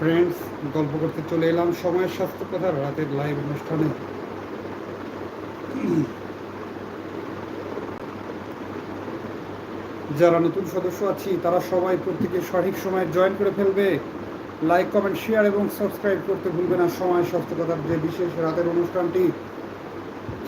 Friends গল্প করতে চলে এলাম সময়ের স্বাস্থ্য কথা রাতের লাইভ অনুষ্ঠানে। যারা নতুন সদস্য আছি, তারা সবাই প্রত্যেকে সঠিক সময়ে জয়েন করে ফেলবে। লাইক কমেন্ট শেয়ার এবং সাবস্ক্রাইব করতে ভুলবে না। সময় স্বাস্থ্য কথার যে বিশেষ রাতের অনুষ্ঠানটি,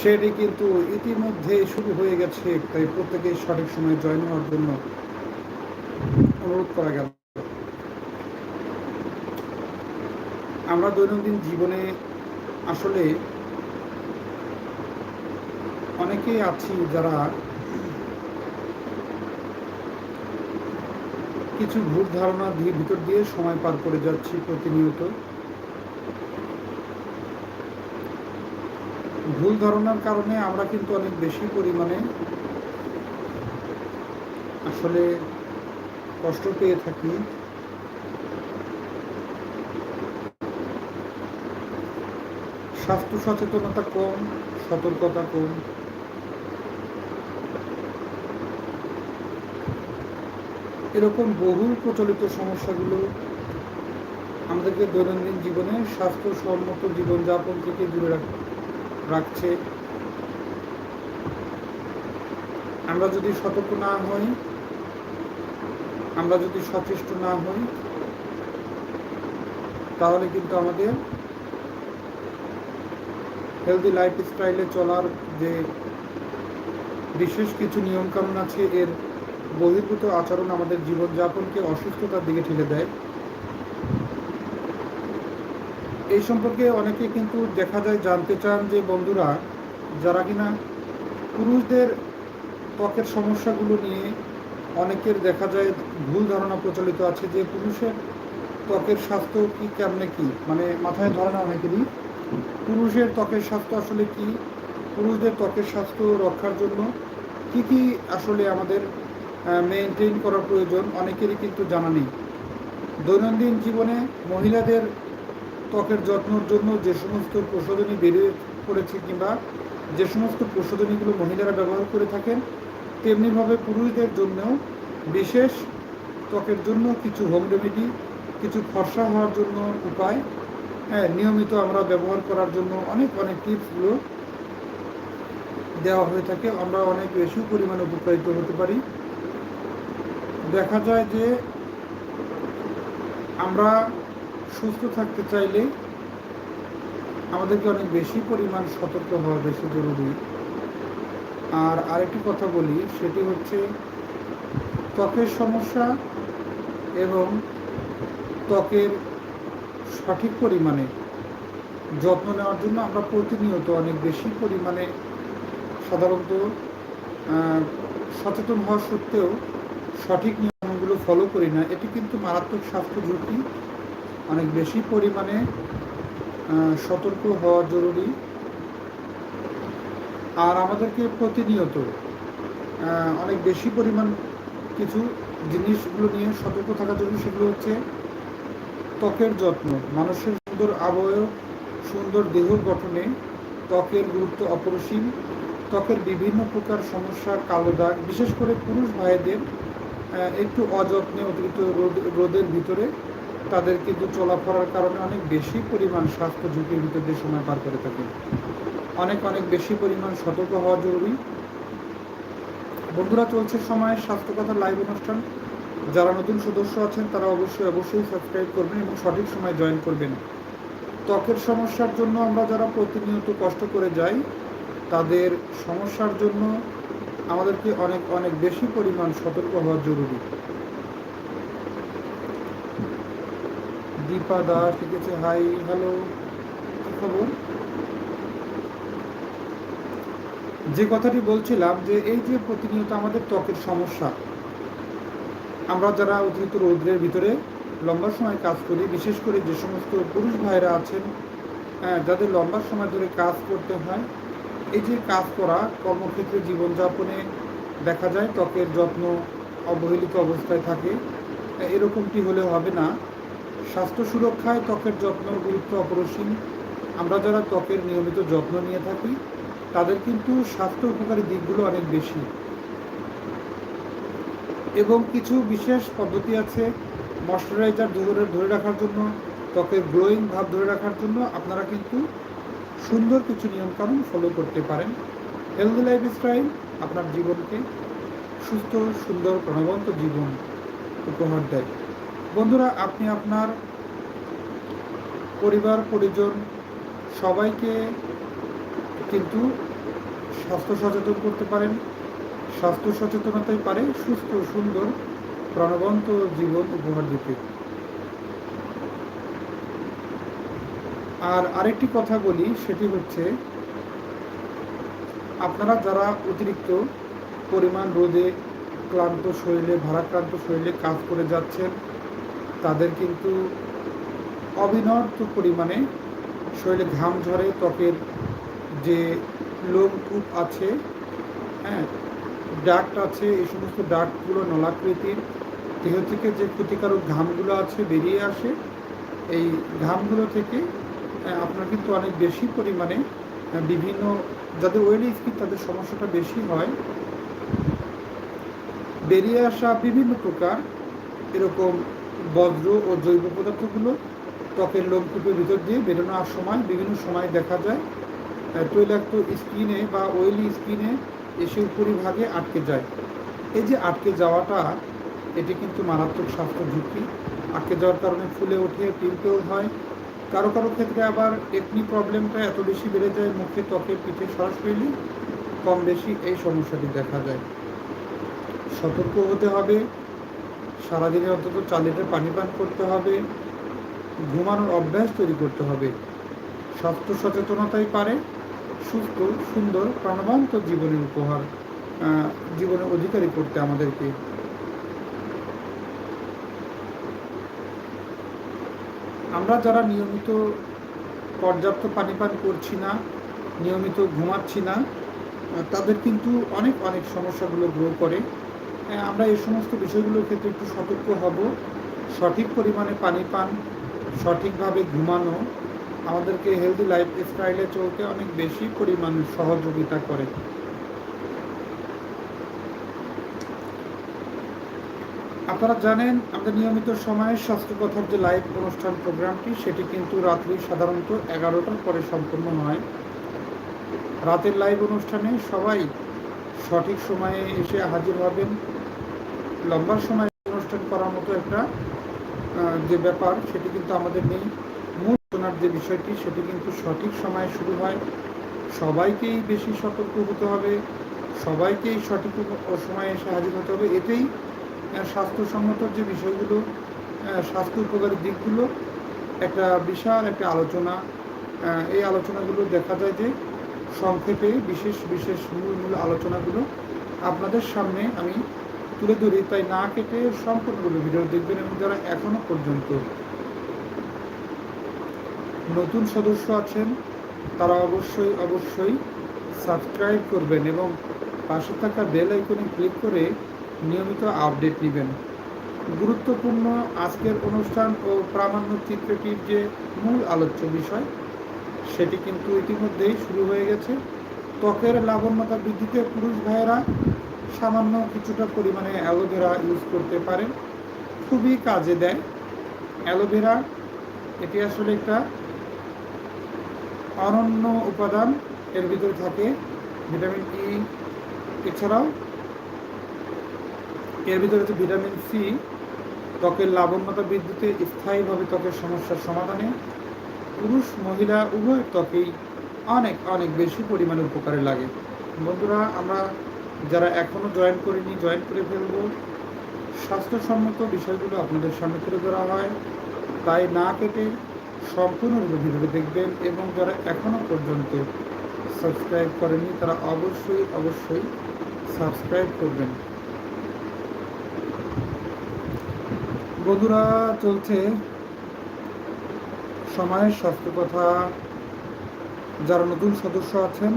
সেটি কিন্তু ইতিমধ্যে শুরু হয়ে গেছে। তাই প্রত্যেকে সঠিক সময়ে জয়েন হওয়ার জন্য অনুরোধ করা গেল। আমরা দৈনন্দিন জীবনে আসলে অনেকেই আছি যারা কিছু ভুল ধারণা দিয়ে ভিতর দিয়ে সময় পার করে যাচ্ছি প্রতিনিয়ত। ভুল ধারণার কারণে আমরা কিন্তু অনেক বেশি পরিমাণে আসলে কষ্ট পেয়ে থাকি। স্বাস্থ্য সচেতনতা কম, সতর্কতা কম। এরকম বহুল প্রচলিত সমস্যাগুলো আমাদেরকে দৈনন্দিন জীবনে স্বাস্থ্যসম্মত জীবনযাপন থেকে দূরে রাখ- রাখছে। আমরা যদি সতর্ক না হই, আমরা যদি সচেষ্ট না হই, তাহলে কিন্তু আমাদের হেলদি লাইফ স্টাইলে চলার যে বিশেষ কিছু নিয়মকানুন আছে, এর বহির্ভূত আচরণ আমাদের জীবনযাপনকে অসুস্থতার দিকে ঠেলে দেয়। এই সম্পর্কে অনেকে কিন্তু দেখা যায় জানতে চান যে, বন্ধুরা, যারা কিনা পুরুষদের ত্বকের সমস্যাগুলো নিয়ে অনেকের দেখা যায় ভুল ধারণা প্রচলিত আছে যে, পুরুষের ত্বকের স্বাস্থ্য কি কেমনে কি? মানে মাথায় ধরে না অনেকেরই। পুরুষের ত্বকের স্বাস্থ্য আসলে কি? পুরুষদের ত্বকের স্বাস্থ্য রক্ষার জন্য কি কি আসলে আমাদের মেনটেন করা প্রয়োজন অনেকেরই কিন্তু জানা নেই। দৈনন্দিন জীবনে মহিলাদের ত্বকের যত্নের জন্য যে সমস্ত প্রসাধনী বেরিয়ে পড়েছে কিংবা যে সমস্ত প্রসাধনীগুলো মহিলারা ব্যবহার করে থাকেন, তেমনিভাবে পুরুষদের জন্যও বিশেষ ত্বকের জন্য কিছু হোম রেমেডি কিছু ফর্সা হওয়ার জন্য উপায় হ্যাঁ নিয়মিত আমরা ব্যবহার করার জন্য অনেক অনেক টিপসগুলো দেওয়া হয়ে থাকে। আমরা অনেক বেশি পরিমাণে উপকারিত হতে পারি। দেখা যায় যে আমরা সুস্থ থাকতে চাইলে আমাদেরকে অনেক বেশি পরিমাণ সতর্ক হওয়া বেশি জরুরি। আর আরেকটি কথা বলি, সেটি হচ্ছে ত্বকের সমস্যা এবং ত্বকের সঠিক পরিমাণে যত্ন নেওয়ার জন্য আমরা প্রতিনিয়ত অনেক বেশি পরিমাণে সাধারণত সচেতন হওয়া সত্ত্বেও সঠিক নিয়মগুলো ফলো করি না, এটি কিন্তু মারাত্মক স্বাস্থ্য ঝুঁকি। অনেক বেশি পরিমাণে সতর্ক হওয়া জরুরি। আর আমাদেরকে প্রতিনিয়ত অনেক বেশি পরিমাণ কিছু জিনিসগুলো নিয়ে সতর্ক থাকা জরুরি, সেগুলো হচ্ছে ত্বকের যত্ন। মানুষের সুন্দর আবয়ব সুন্দর দেহ গঠনে ত্বকের গুরুত্ব অপরিসীম। ত্বকের বিভিন্ন প্রকার সমস্যার কালো দাগ, বিশেষ করে পুরুষ ভাইদের একটু অযত্নে অতিরিক্ত রোদ রোদের ভিতরে তাদের কিন্তু চলাফেরার কারণে অনেক বেশি পরিমাণ স্বাস্থ্য ঝুঁকির ভিতর দিয়ে সময় পার করে থাকে অনেক অনেক বেশি পরিমাণ সতর্ক হওয়া জরুরি। বন্ধুরা, চলছে সময়ের স্বাস্থ্য কথা লাইভ অনুষ্ঠান। যারা নতুন সদস্য আছেন, তারা অবশ্যই অবশ্যই সাবস্ক্রাইব করবেন এবং সঠিক সময় জয়েন করবেন। ত্বকের সমস্যার জন্য আমরা যারা প্রতিনিয়ত কষ্ট করে যাই, তাদের সমস্যার জন্য আমাদেরকে অনেক অনেক বেশি পরিমাণ সতর্ক হওয়া জরুরি। দীপা দাস লিখেছে হাই হ্যালো কি খবর? যে কথাটি বলছিলাম যে এই যে প্রতিনিয়ত আমাদের ত্বকের সমস্যা আমরা যারা অতিরিক্ত রৌদ্রের ভিতরে লম্বা সময় কাজ করি বিশেষ করে যে সমস্ত পুরুষ ভাইরা আছেন হ্যাঁ, যাদের লম্বা সময় ধরে কাজ করতে হয় এই যে কাজ করা কর্মক্ষেত্রে জীবনযাপনে দেখা যায়, ত্বকের যত্ন অবহেলিত অবস্থায় থাকে। এরকমটি হলে হবে না। স্বাস্থ্য সুরক্ষায় ত্বকের যত্নের গুরুত্ব অপরিসীম। আমরা যারা ত্বকের নিয়মিত যত্ন নিয়ে থাকি, তাদের কিন্তু স্বাস্থ্য উপকারী দিকগুলো অনেক বেশি। এবং কিছু বিশেষ পদ্ধতি আছে ময়শ্চারাইজার ধরে ধরে রাখার জন্য, ত্বকের গ্লোয়িং ভাব ধরে রাখার জন্য। আপনারা কিন্তু সুন্দর কিছু নিয়মকানুন ফলো করতে পারেন। হেলদি লাইফস্টাইল আপনার জীবনকে সুস্থ, সুন্দর, প্রাণবন্ত জীবন উপহার দেয়। বন্ধুরা, আপনি আপনার পরিবার, পরিজন সবাইকে কিন্তু স্বাস্থ্য সচেতন করতে পারেন। স্বাস্থ্য সচেতনতাই পারে সুস্থ, সুন্দর, প্রাণবন্ত জীবন উপহার দিতে। আর আরেকটি কথা বলি, সেটি হচ্ছে আপনারা যারা অতিরিক্ত পরিমাণ রোদে ক্লান্ত শরীরে, ভারাক্রান্ত শরীরে কাজ করে যাচ্ছেন, তাদের কিন্তু অবিনর্ত পরিমাণে শরীরে ঘাম ঝরে, ত্বকের যে লোমকূপ আছে হ্যাঁ ডাক্ট আছে, এই সমস্ত ডাক্টগুলো নলাকৃতির, দেহ থেকে যে ক্ষতিকারক ঘামগুলো আছে বেরিয়ে আসে, এই ঘামগুলো থেকে আপনার কিন্তু অনেক বেশি পরিমাণে বিভিন্ন, যাদের ওয়েলি স্কিন তাদের সমস্যাটা বেশি হয়। বেরিয়ে আসা বিভিন্ন প্রকার, এরকম বজ্র ও জৈব পদার্থগুলো, ত্বকের লোমকূপের ভিতর দিয়ে বেরোনোর সময়, বিভিন্ন সময় দেখা যায় তৈলাক্ত স্কিনে বা ওয়েলি স্কিনে এসে উপরিভাগে আটকে যায়। এই যে আটকে যাওয়াটা, এটি কিন্তু মারাত্মক স্বাস্থ্য ঝুঁকি আটকে যাওয়ার কারণে ফুলে ওঠে পিম্পেও হয় কারও কারও ক্ষেত্রে আবার একনি প্রবলেমটা এত বেশি বেড়ে যায় মুখে ত্বকের পিঠে সরাসরি কম বেশি এই সমস্যাটি দেখা যায়। সতর্ক হতে হবে, সারাদিনে অন্তত চার লিটার পানি পান করতে হবে, ঘুমানোর অভ্যাস তৈরি করতে হবে। স্বাস্থ্য সচেতনতাই পারে, সুস্থ, সুন্দর, প্রাণবন্ত জীবনের উপহার জীবনের অধিকারী করতে আমাদেরকে আমরা যারা নিয়মিত পর্যাপ্ত পানি পান করছি না, নিয়মিত ঘুমাচ্ছি না তাদের কিন্তু অনেক অনেক সমস্যাগুলো গ্রো করে। আমরা এই সমস্ত বিষয়গুলোর ক্ষেত্রে একটু সতর্ক হব। সঠিক পরিমাণে পানি পান সঠিকভাবে ঘুমানো আমাদেরকে হেলদি লাইফ স্টাইলে চলতে অনেক বেশি পরিমাণ সহযোগিতা করে। আপনারা জানেন, আমাদের নিয়মিত সময়ে স্বাস্থ্যকথার যে লাইভ অনুষ্ঠান প্রোগ্রামটি সেটি কিন্তু রাত্রি সাধারণত এগারোটার পরে সম্পূর্ণ হয় রাতের লাইভ অনুষ্ঠানে সবাই সঠিক সময়ে এসে হাজির হবেন। লম্বা সময় অনুষ্ঠান করার মতো একটা যে ব্যাপার, সেটি কিন্তু আমাদের নেই। মূল শোনার যে বিষয়টি, সেটি কিন্তু সঠিক সময়ে শুরু হয়। সবাইকেই বেশি সতর্ক হতে হবে। সবাইকেই সঠিক সময়ে এসে হাজির হতে হবে। এতেই স্বাস্থ্যসম্মত যে বিষয়গুলো স্বাস্থ্য উপকারী দিকগুলো, একটা বিশাল একটা আলোচনা এই আলোচনাগুলো দেখা যায় যে সংক্ষেপে বিশেষ বিশেষ মূল মূল আলোচনাগুলো আপনাদের সামনে আমি তুলে ধরি। তাই না কেটে সম্পূর্ণগুলো ভিডিও দেখবেন এবং যারা এখনও পর্যন্ত নতুন সদস্য আছেন, তারা অবশ্যই অবশ্যই সাবস্ক্রাইব করবেন এবং পাশে থাকা বেল আইকনে ক্লিক করে নিয়মিত আপডেট নেবেন গুরুত্বপূর্ণ আজকের অনুষ্ঠান ও প্রামাণ্য চিত্রটির যে মূল আলোচ্য বিষয়, সেটি কিন্তু ইতিমধ্যেই শুরু হয়ে গেছে। ত্বকের লাবণ্যতা বৃদ্ধিতে পুরুষ ভাইয়েরা সামান্য কিছুটা পরিমাণে অ্যালোভেরা ইউজ করতে পারেন। খুবই কাজে দেয়। অ্যালোভেরা, এটি আসলে একটা অনন্য উপাদান। এর ভিতরে থাকে ভিটামিন ই এছাড়াও এর ভিতরে হচ্ছে ভিটামিন সি, ত্বকের লাবণ্যতা বৃদ্ধিতে স্থায়ীভাবে ত্বকের সমস্যার সমাধানে পুরুষ মহিলা উভয় ত্বকেই অনেক অনেক বেশি পরিমাণে উপকারে লাগে। বন্ধুরা, আমরা যারা এখনও জয়েন করিনি, জয়েন করে ফেলব। স্বাস্থ্যসম্মত বিষয়গুলো আপনাদের সামনে তুলে ধরা হয়। তাই না কেটে সম্পূর্ণরূপে ভিডিওটি দেখবেন এবং যারা এখনও পর্যন্ত সাবস্ক্রাইব করেনি তারা অবশ্যই অবশ্যই সাবস্ক্রাইব করবেন। বধুরা চলছে। সময়ের স্বাস্থ্য কথা। যারা নতুন সদস্য আছেন,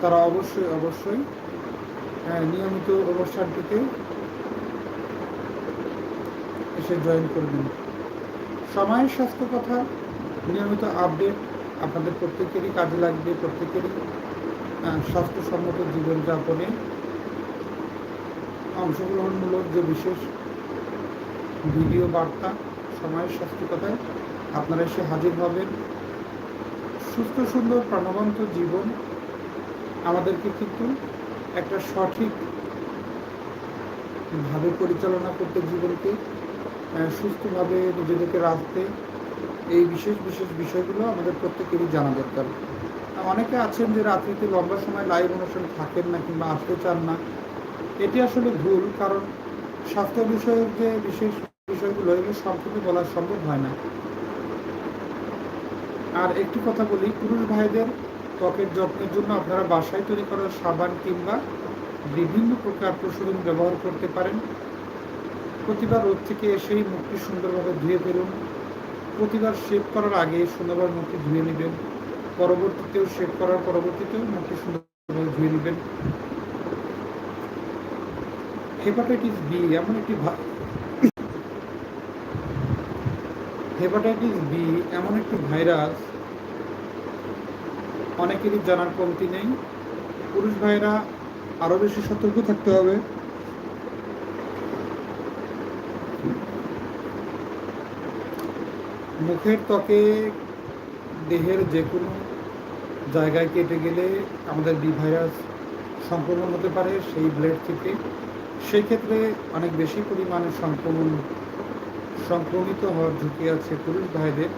তারা অবশ্যই অবশ্যই হ্যাঁ, নিয়মিত অনুষ্ঠানটিতে এসে জয়েন করবেন। সময়ের স্বাস্থ্য কথা, নিয়মিত আপডেট আপনাদের প্রত্যেকেরই কাজে লাগবে, প্রত্যেকেরই স্বাস্থ্যসম্মত জীবনযাপনে। অংশগ্রহণমূলক যে বিশেষ ভিডিও বার্তা সময়ের স্বাস্থ্য আপনারা এসে হাজির হবেন। সুস্থ, সুন্দর, প্রাণবন্ত জীবন আমাদেরকে কিন্তু একটা সঠিক ভাবে পরিচালনা করতে, জীবনকে সুস্থভাবে নিজেদেরকে রাখতে এই বিশেষ বিশেষ বিষয়গুলো আমাদের প্রত্যেকেরই জানা দরকার। অনেকে আছেন যে রাত্রিতে লম্বা সময় লাইভ অনুষ্ঠান থাকেন না কিংবা আসতে চান না। এটি আসলে ভুল, কারণ স্বাস্থ্য বিষয়ক যে বিশেষ বিষয়গুলো এগুলো সম্পূর্ণ বলা সম্ভব হয় না। আর একটি কথা বলি, পুরুষ ভাইদের ত্বকের যত্নের জন্য আপনারা বাসায় তৈরি করা সাবান কিংবা বিভিন্ন প্রকার প্রসাধন ব্যবহার করতে পারেন। প্রতিবার রোদ থেকে এসেই মুখটি সুন্দরভাবে ধুয়ে ফেলুন। প্রতিবার শেভ করার আগে সুন্দরভাবে মুখটি ধুয়ে নেবেন। পরবর্তীতেও শেভ করার পরবর্তীতেও মুখটি সুন্দরভাবে ধুয়ে নেবেন। হেপাটাইটিস বি এমন একটি হেপাটাইটিস বি এমন একটি ভাইরাস অনেকেরই জানার কমতি নেই। পুরুষ ভাইরা আরও বেশি সতর্ক থাকতে হবে। মুখের ত্বকে দেহের যে কোনো জায়গায় কেটে গেলে আমাদের বি ভাইরাস সংক্রমণ হতে পারে, সেই ব্লেড থেকে। সেই ক্ষেত্রে অনেক বেশি পরিমাণে সংক্রমণ, সংক্রমিত হওয়ার ঝুঁকি আছে পুরুষ ভাইদের।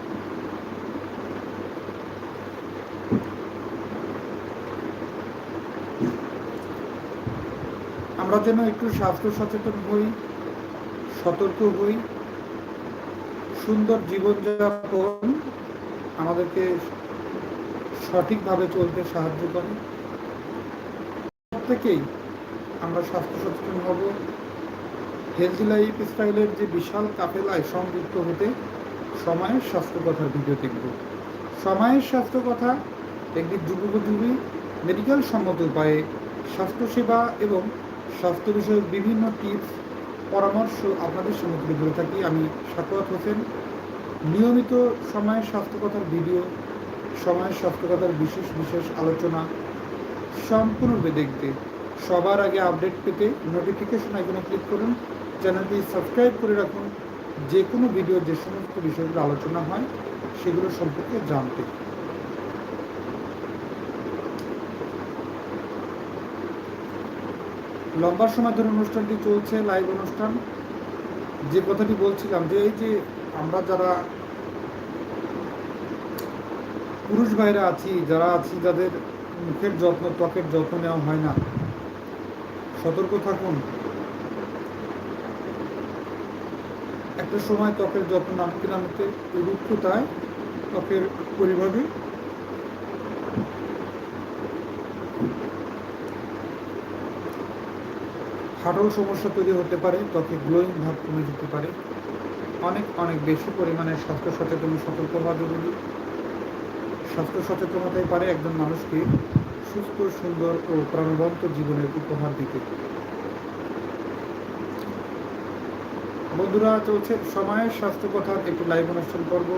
আমরা যেন একটু স্বাস্থ্য সচেতন হই, সতর্ক হই, সুন্দর জীবনযাপন আমাদেরকে সঠিকভাবে চলতে সাহায্য করে। প্রত্যেকেই আমরা স্বাস্থ্য সচেতন হব হেলদি লাইফ স্টাইলের যে বিশাল কাপেলায় সংযুক্ত হতে সময়ের স্বাস্থ্য কথার ভিডিও দেখব। সময়ের স্বাস্থ্য কথা একটি যুগোপযোগী মেডিকেল সম্মত উপায়ে স্বাস্থ্যসেবা এবং স্বাস্থ্য বিষয়ক বিভিন্ন টিপস পরামর্শ আপনাদের সামনে তুলে ধরে থাকি আমি সাকোয়াত হোসেন। নিয়মিত সময়ের স্বাস্থ্য কথার ভিডিও সময়ের স্বাস্থ্য কথার বিশেষ বিশেষ আলোচনা সম্পূর্ণরূপে দেখতে সবার আগে আপডেট পেতে নোটিফিকেশন আইকনে ক্লিক করুন। চ্যানেলটি সাবস্ক্রাইব করে রাখুন। যে কোনো ভিডিও যে সমস্ত বিষয়গুলো আলোচনা হয়, সেগুলো সম্পর্কে জানতে। লম্বা সময় ধরে অনুষ্ঠানটি চলছে লাইভ অনুষ্ঠান। যে কথাটি বলছিলাম যে, এই যে আমরা যারা পুরুষ ভাইরা আছি, যারা আছি, যাদের মুখের যত্ন, ত্বকের যত্ন নেওয়া হয় না সতর্ক থাকুন। একটা সময় ত্বকের যত্ন নামতে নামতে রুক্ষতায় ত্বকের পরিভাবে ফাটল সমস্যা তৈরি হতে পারে, ত্বকে গ্লোয়িং ভাব কমে যেতে পারে। অনেক অনেক বেশি পরিমাণে স্বাস্থ্য সচেতন সতর্ক হওয়া জরুরি। স্বাস্থ্য সচেতনতাই পারে একজন মানুষকে সুস্থ, সুন্দর ও প্রাণবন্ত জীবনের উপহার দিতে বন্ধুরা, চলছে সময়ের স্বাস্থ্য কথার একটি লাইভ অনুষ্ঠান পর্ব।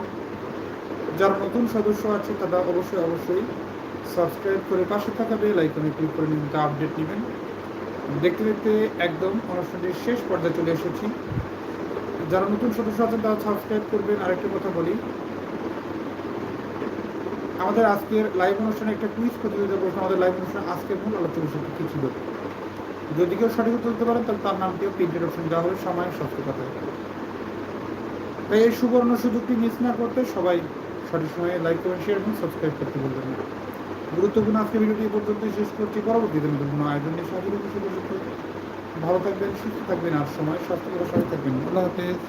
যারা নতুন সদস্য আছে, তারা অবশ্যই অবশ্যই সাবস্ক্রাইব করে পাশে থাকা বেল আইকনে ক্লিক করে নিয়মিত আপডেট নেবেন। দেখতে দেখতে একদম অনুষ্ঠানটির শেষ পর্যায়ে চলে এসেছি। যারা নতুন সদস্য আছেন, তারা সাবস্ক্রাইব করবেন। আরেকটা কথা বলি আমাদের আজকের লাইভ অনুষ্ঠানে একটা কুইজ প্রতিযোগিতা বলছে আমাদের লাইভ অনুষ্ঠানে আজকের মূল আলোচনা বিষয়টি কী ছিল? যদি কেউ সঠিক উত্তর দিতে পারেন, তাহলে তার নামটিও প্রিন্টেড অপশন দেওয়া হবে সময়ের স্বাস্থ্য কথা তাই এই সুবর্ণ সুযোগটি মিস না করতে সবাই সঠিক সময়ে লাইক কমেন্ট শেয়ার এবং সাবস্ক্রাইব করতে বলবেন না। গুরুত্বপূর্ণ আজকের ভিডিওটি এই পর্যন্তই। শেষ করছি। পরবর্তীতে নতুন কোনো আয়োজন নিয়ে সাহায্য ভালো থাকবেন, সুস্থ থাকবেন, আর সময় স্বাস্থ্য করে সবাই থাকবেন। আল্লাহ হাফেজ।